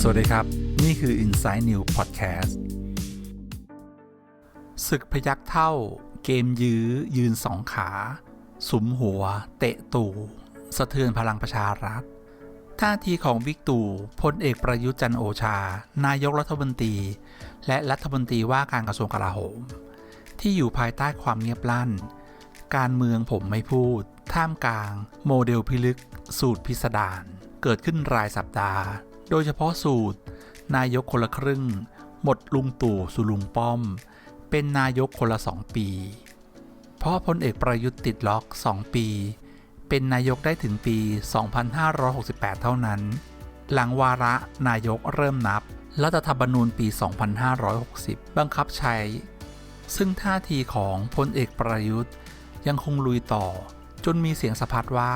สวัสดีครับ นี่คือ Inside New Podcast ศึกพยักเท่า เกมยื้อ ยืนสองขา สุมหัว เตะตู่ สะเทือนพลังประชารัฐ ท่าทีของวิกตู่พลเอกประยุทธ์จันโอชา นายกรัฐมนตรี และรัฐมนตรีว่าการกระทรวงกลาโหม ที่อยู่ภายใต้ความเงียบลั่น การเมืองผมไม่พูด ท่ามกลาง โมเดลพิลึก สูตรพิสดารเกิดขึ้นรายสัปดาห์ โดยเฉพาะสูตร นายกคนละครึ่ง หมดลุงตู่สู่ลุงป้อม เป็นนายกคนละสองปี เพราะพลเอกประยุทธ์ติดล็อก2ปี เป็นนายกได้ถึงปี 2568 เท่านั้น หลังวาระนายกเริ่มนับรัฐธรรมนูญปี 2560 บังคับใช้ ซึ่งท่าทีของพลเอกประยุทธ์ ยังคงลุยต่อ จนมีเสียงสะพัดว่า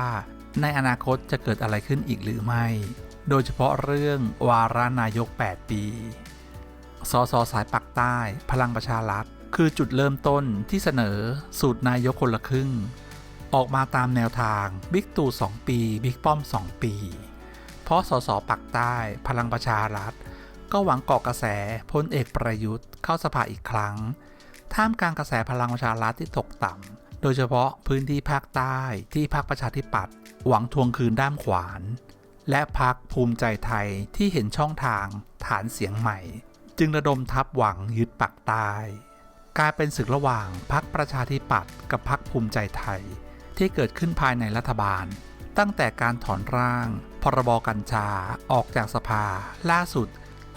ในอนาคตจะเกิดอะไรขึ้นอีกหรือไม่ โดยเฉพาะเรื่องวาระนายก 8 ปี สสสายปักใต้ พลังประชารัฐ คือจุดเริ่มต้นที่เสนอสูตรนายกคนละครึ่ง ออกมาตามแนวทางบิ๊กตู่2 ปี บิ๊กป้อม 2 ปี เพราะสสปักใต้ พลังประชารัฐก็หวังเกาะกระแสพลเอกประยุทธ์เข้าสภาอีกครั้ง ท่ามกลางกระแสพลังประชารัฐที่ตกต่ำ โดยเฉพาะพื้นที่ภาคใต้ที่พรรคประชาธิปัตย์หวังทวงคืนด้ามขวาน และพักภูมิใจไทยที่เห็นช่องทางฐานเสียงใหม่ จึงระดมทัพหวังยึดปักใต้กลายเป็นศึกระหว่างพักประชาธิปัตย์กับพักภูมิใจไทย ที่เกิดขึ้นภายในรัฐบาล ตั้งแต่การถอนร่าง พรบกัญชาออกจากสภา ล่าสุด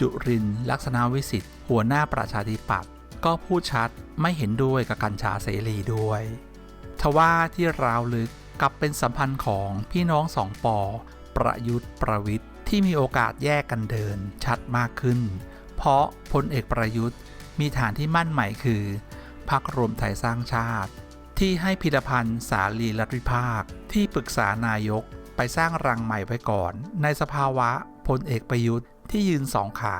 จุรินทร์ลักษณะวิสิทธิ์หัวหน้าประชาธิปัตย์ก็พูดชัดไม่เห็นด้วยกับกัญชาเสรีด้วย ทว่าที่ราวลึกกลับเป็นสัมพันธ์ของพี่น้องสองปอ ประยุทธ์ประวิทย์ที่มีโอกาสแยกกันเดินชัดมากขึ้น เพราะพลเอกประยุทธ์มีฐานที่มั่นใหม่คือพรรครวมไทยสร้างชาติ ที่ให้พิรพันธ์สาลีรัฐวิภาค ที่ปรึกษานายกไปสร้างรังใหม่ไว้ก่อน ในสภาวะพลเอกประยุทธ์ที่ยืนสองขา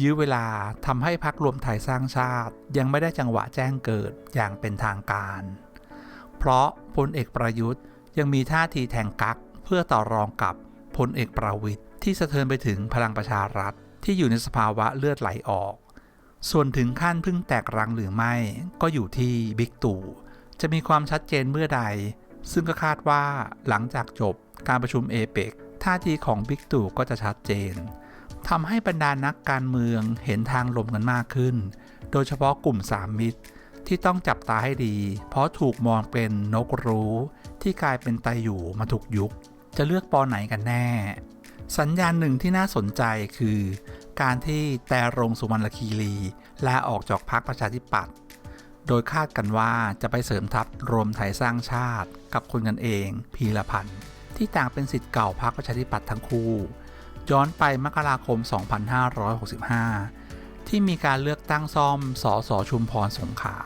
ยื้อเวลาทำให้พรรครวมไทยสร้างชาติ ยังไม่ได้จังหวะแจ้งเกิดอย่างเป็นทางการ เพราะพลเอกประยุทธ์ยังมีท่าทีแทงกักเพื่อต่อรองกับพลเอกประวิทย์ที่สะเทือนไปถึงพลังประชารัฐที่อยู่ในสภาวะเลือดไหลออก ส่วนถึงขั้นพึ่งแตกรังหรือไม่ก็อยู่ที่บิ๊กตู่จะมีความชัดเจนเมื่อใด ซึ่งก็คาดว่าหลังจากจบการประชุมเอเปกท่าทีของบิ๊กตู่ก็จะชัดเจนทำให้บรรดานักการเมืองเห็นทางลมกันมากขึ้น โดยเฉพาะกลุ่มสามมิตร ที่ต้องจับตาให้ดี เพราะถูกมองเป็นนกรู้ ที่กลายเป็นไตอยู่มาถูกยุค จะเลือกปอไหนกันแน่ สัญญาณหนึ่งที่น่าสนใจคือ การที่แต่รงสุวรรณคีรีลาออกจากพรรคประชาธิปัตย์โดยคาดกันว่าจะไปเสริมทัพรวมไทยสร้างชาติ กับคนกันเอง พีรพันธ์ที่ต่างเป็นสิทธิ์เก่าพรรคประชาธิปัตย์ทั้งคู่ ย้อนไปมกราคม 2565 ที่มีการเลือกตั้งซ่อมสอสอชุมพรสงขา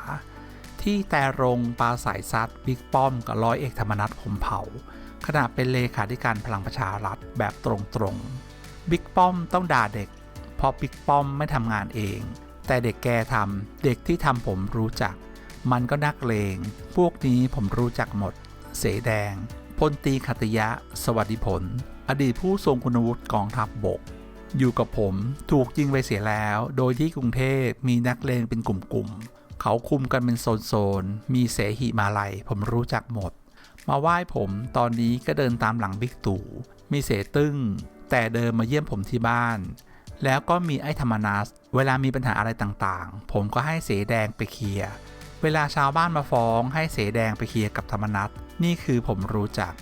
ที่แต่รงปาสายซัดบิ๊กป้อมกับร้อยเอกธรรมนัฐพมเผาขณะเป็นเลขาธิการพลังประชารัฐแบบตรงๆบิ๊กป้อมต้องด่าเด็ก เพราะบิ๊กป้อมไม่ทำงานเอง แต่เด็กแกทำเด็กที่ทำผมรู้จัก มันก็นักเลง พวกนี้ผมรู้จักหมด เสแดงพลตีขัตยะ สวัสดิผล อดีตผู้ทรงคุณวุฒิกองทัพบบก อยู่กับผมถูกยิงไปเสียแล้ว โดยที่กรุงเทพมีนักเลงเป็นกลุ่มๆ เขาคุมกันเป็นโซนๆ มีเสหิมาลัยผมรู้จักหมด มาไหว้ผมตอนนี้ก็เดินตามหลังบิ๊กตู่ มีเสตึ้ง แต่เดินมาเยี่ยมผมที่บ้าน แล้วก็มีไอ้ธรรมนัสเวลามีปัญหาอะไรต่างๆ ผมก็ให้เสแดงไปเคลียร์ เวลาชาวบ้านมาฟ้องให้เสแดงไปเคลียร์กับธรรมนัสนี่คือผมรู้จัก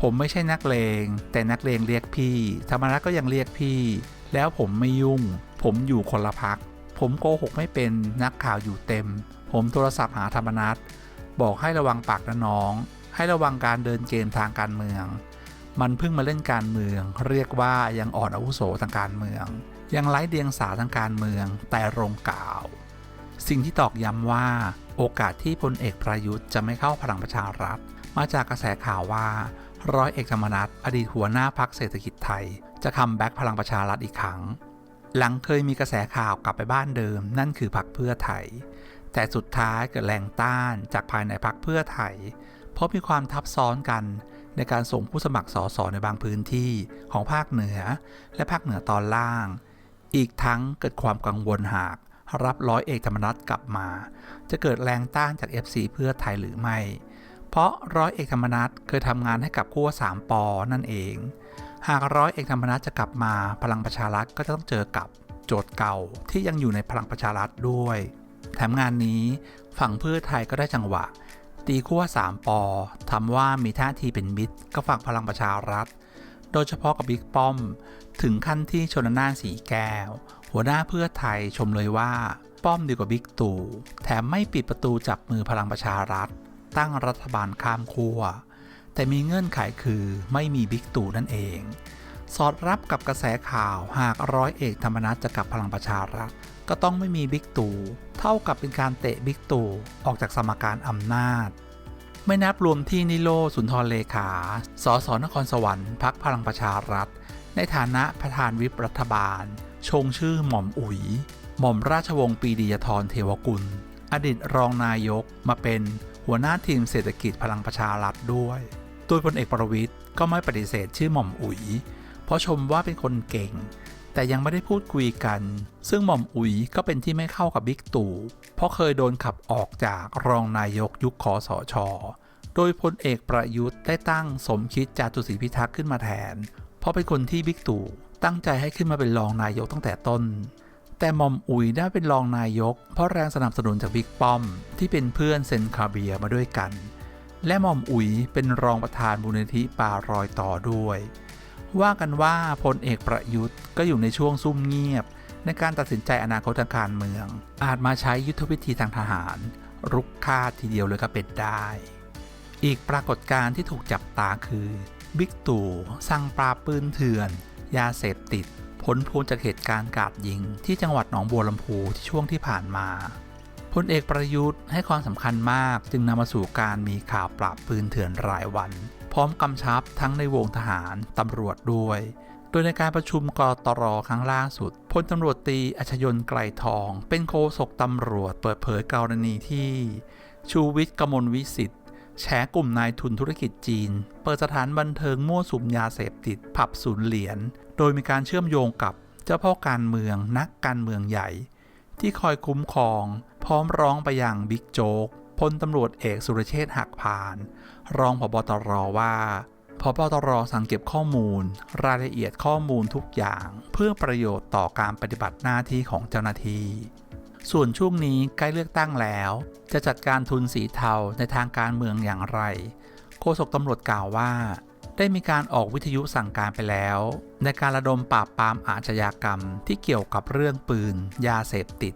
ผมไม่ใช่นักเลง แต่นักเลงเรียกพี่ ธรรมนัสก็ยังเรียกพี่ แล้วผมไม่ยุ่ง ผมอยู่คนละพัก ผมโกหกไม่เป็นนักข่าวอยู่เต็ม ผมโทรศัพท์หาธรรมนัสบอกให้ระวังปากนะน้อง ให้ระวังการเดินเกมทางการเมือง มันเพิ่งมาเล่นการเมือง เรียกว่ายังอ่อนอาวุโสทางการเมือง ยังไร้เดียงสาทางการเมือง แต่รงกล่าว สิ่งที่ตอกย้ำว่าโอกาสที่พลเอกประยุทธ์จะไม่เข้าพลังประชารัฐ มาจากกระแสข่าวว่า ร้อยเอกธรรมนัฐอดีตหัวหน้าพักเศรษฐกิจไทย จะคัมแบ็กพลังประชารัฐอีกครั้ง หลังเคยมีกระแสข่าวกลับไปบ้านเดิม นั่นคือพักเพื่อไทย แต่สุดท้ายเกิดแรงต้านจากภายในพักเพื่อไทย เพราะมีความทับซ้อนกันในการส่งผู้สมัครสสในบางพื้นที่ของภาคเหนือ และภาคเหนือตอนล่าง อีกทั้งเกิดความกังวลหาก รับร้อยเอกธรรมนัฐกลับมา จะเกิดแรงต้านจาก FC เพื่อไทยหรือไม่ เพราะร้อยเอกธรรมนัฐเคยทำงานให้กับขั้ว3ปอนั่นเอง หากร้อยเอกธรรมนัฐจะกลับมาพลังประชารัฐก็จะต้องเจอกับโจทย์เก่าที่ยังอยู่ในพลังประชารัฐด้วย แถมงานนี้ฝั่งเพื่อไทยก็ได้จังหวะ ตีขั้ว3ปอทำว่ามีท่าทีเป็นมิตรกับฝั่งพลังประชารัฐ โดยเฉพาะกับบิ๊กป้อม ถึงขั้นที่ชนน่านสีแก้ว หัวหน้าเพื่อไทยชมเลยว่า ป้อมดีกว่าบิ๊กตู่แถมไม่ปิดประตูจับมือพลังประชารัฐ ตั้งรัฐบาลข้ามขั้วแต่มีเงื่อนไขคือไม่มีบิ๊กตู่นั่นเอง สอดรับกับกระแสข่าวหากร้อยเอกธรรมนัฐจะกลับพลังประชารัฐก็ต้องไม่มีบิ๊กตู่เท่ากับเป็นการเตะบิ๊กตู่ออกจากสมการอำนาจ ไม่นับรวมที่นิโรสุนทรเลขา สสนครสวรรค์พักพลังประชารัฐ ในฐานะประธานวิปรัฐบาล ชงชื่อหม่อมอุ๋ย หม่อมราชวงศ์ปีดียธรเทวกุล อดีตรองนายกมาเป็น หัวหน้าทีมเศรษฐกิจพลังประชารัฐด้วยโดยพลเอกประวิทย์ก็ไม่ปฏิเสธชื่อหม่อมอุ๋ย เพราะชมว่าเป็นคนเก่ง แต่ยังไม่ได้พูดคุยกัน ซึ่งหม่อมอุ๋ยก็เป็นที่ไม่เข้ากับบิ๊กตู่ เพราะเคยโดนขับออกจากรองนายกยุคคอสชโดยพลเอกประยุทธ์ได้ตั้งสมคิดจาตุศรีพิทักษ์ขึ้นมาแทน เพราะเป็นคนที่บิ๊กตู่ตั้งใจให้ขึ้นมาเป็นรองนายกตั้งแต่ต้น แต่หม่อมอุ๋ยได้เป็นรองนายก เพราะแรงสนับสนุนจากบิ๊กป้อม ที่เป็นเพื่อนเซนคาเบียมาด้วยกัน และหม่อมอุ๋ยเป็นรองประธานมูลนิธิป่ารอยต่อด้วย ว่ากันว่าพลเอกประยุทธ์ก็อยู่ในช่วงซุ่มเงียบ ในการตัดสินใจอนาคตทางการเมือง อาจมาใช้ยุทธวิธีทางทหาร รุกคาทีเดียวเลยก็เป็นได้ อีกปรากฏการณ์ที่ถูกจับตาคือบิ๊กตู่สั่งปราบปืนเถื่อน ยาเสพติด ผลพวงจากเหตุการณ์กราดยิงที่จังหวัดหนองบัวลำพูที่ช่วงที่ผ่านมาพลเอกประยุทธ์ให้ความสำคัญมากจึงนำมาสู่การมีข่าวปราบปืนเถื่อนรายวัน พร้อมกำชับทั้งในวงทหารตำรวจด้วย โดยในการประชุมกตรครั้งล่าสุดพลตำรวจตีอัชยน์ไกลทอง เป็นโฆษกตำรวจเปิดเผยกรณีที่ ชูวิทย์กมลวิสิทธิ์ แฉกลุ่มนายทุนธุรกิจจีน เปิดสถานบันเทิงมั่วสุมยาเสพติด ผับศูนย์เหรียญ โดยมีการเชื่อมโยงกับเจ้าพ่อการเมืองนักการเมืองใหญ่ ที่คอยคุ้มครอง พร้อมร้องไปยังบิ๊กโจ๊กพลตำรวจเอกสุรเชษฐ์หักพาน รองผบตรว่าพบตรสั่งเก็บข้อมูล รายละเอียดข้อมูลทุกอย่าง เพื่อประโยชน์ต่อการปฏิบัติหน้าที่ของเจ้าหน้าที่ ส่วนช่วงนี้ใกล้เลือกตั้งแล้ว จะจัดการทุนสีเทาในทางการเมืองอย่างไร โฆษกตำรวจกล่าวว่า ได้มีการออกวิทยุสั่งการไปแล้ว ในการระดมปราบปรามอาชญากรรมที่เกี่ยวกับเรื่องปืน ยาเสพติด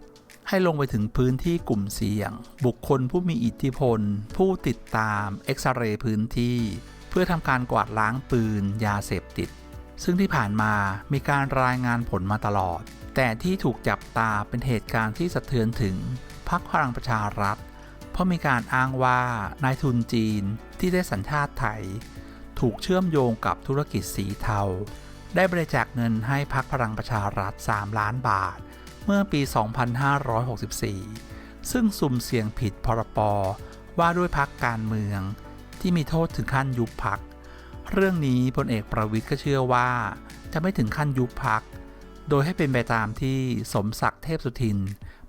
ให้ลงไปถึงพื้นที่กลุ่มเสี่ยง บุคคลผู้มีอิทธิพล ผู้ติดตามเอ็กซเรย์พื้นที่ เพื่อทำการกวาดล้างปืน ยาเสพติด ซึ่งที่ผ่านมามีการรายงานผลมาตลอด แต่ที่ถูกจับตาเป็นเหตุการณ์ที่สะเทือนถึงพรรคพลังประชารัฐ เพราะมีการอ้างว่านายทุนจีนที่ได้สัญชาติไทย ถูกเชื่อมโยงกับธุรกิจสีเทา ได้บริจาคเงินให้พรรคพลังประชารัฐ 3 ล้านบาท เมื่อปี 2564 ซึ่งสุ่มเสี่ยงผิดพรปว่าด้วยพรรคการเมือง ที่มีโทษถึงขั้นยุบพักเรื่องนี้พลเอกประวิทย์ก็เชื่อว่า จะไม่ถึงขั้นยุบพัก โดยให้เป็นไปตามที่สมศักดิ์เทพสุทิน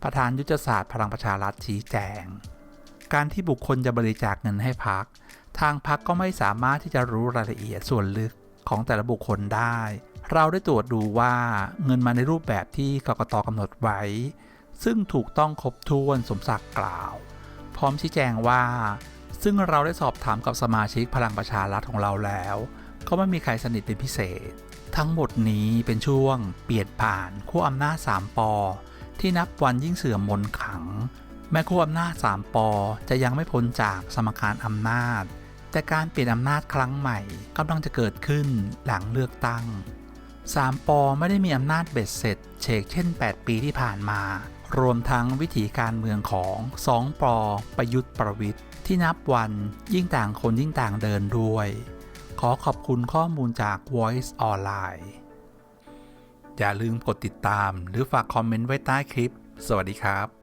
ประธานยุทธศาสตร์พลังประชารัฐชี้แจง การที่บุคคลจะบริจาคเงินให้พัก ทางพักก็ไม่สามารถที่จะรู้รายละเอียดส่วนลึกของแต่ละบุคคลได้ เราได้ตรวจดูว่าเงินมาในรูปแบบที่กกตกำหนดไว้ ซึ่งถูกต้องครบถ้วนสมศักดิ์กล่าว พร้อมชี้แจงว่า ซึ่งเราได้สอบถามกับสมาชิกพลังประชารัฐของเราแล้ว ก็ไม่มีใครสนิทเป็นพิเศษ ทั้งหมดนี้เป็นช่วงเปลี่ยนผ่านขั้วอำนาจ3ปอที่นับวันยิ่งเสื่อมมนขัง แม้ขั้วอำนาจ3ปอจะยังไม่พ้นจากสมการอำนาจ แต่การเปลี่ยนอำนาจครั้งใหม่กำลังจะเกิดขึ้นหลังเลือกตั้ง3ปอไม่ได้มีอำนาจเบ็ดเสร็จเชกเช่น 8 ปีที่ผ่านมา รวมทั้งวิถีการเมืองของ2ปอประยุทธ์ประวิทย์ที่นับวันยิ่งต่างคนยิ่งต่างเดินด้วย ขอขอบคุณข้อมูลจาก Voice Online อย่าลืมกดติดตามหรือฝากคอมเมนต์ไว้ใต้คลิป สวัสดีครับ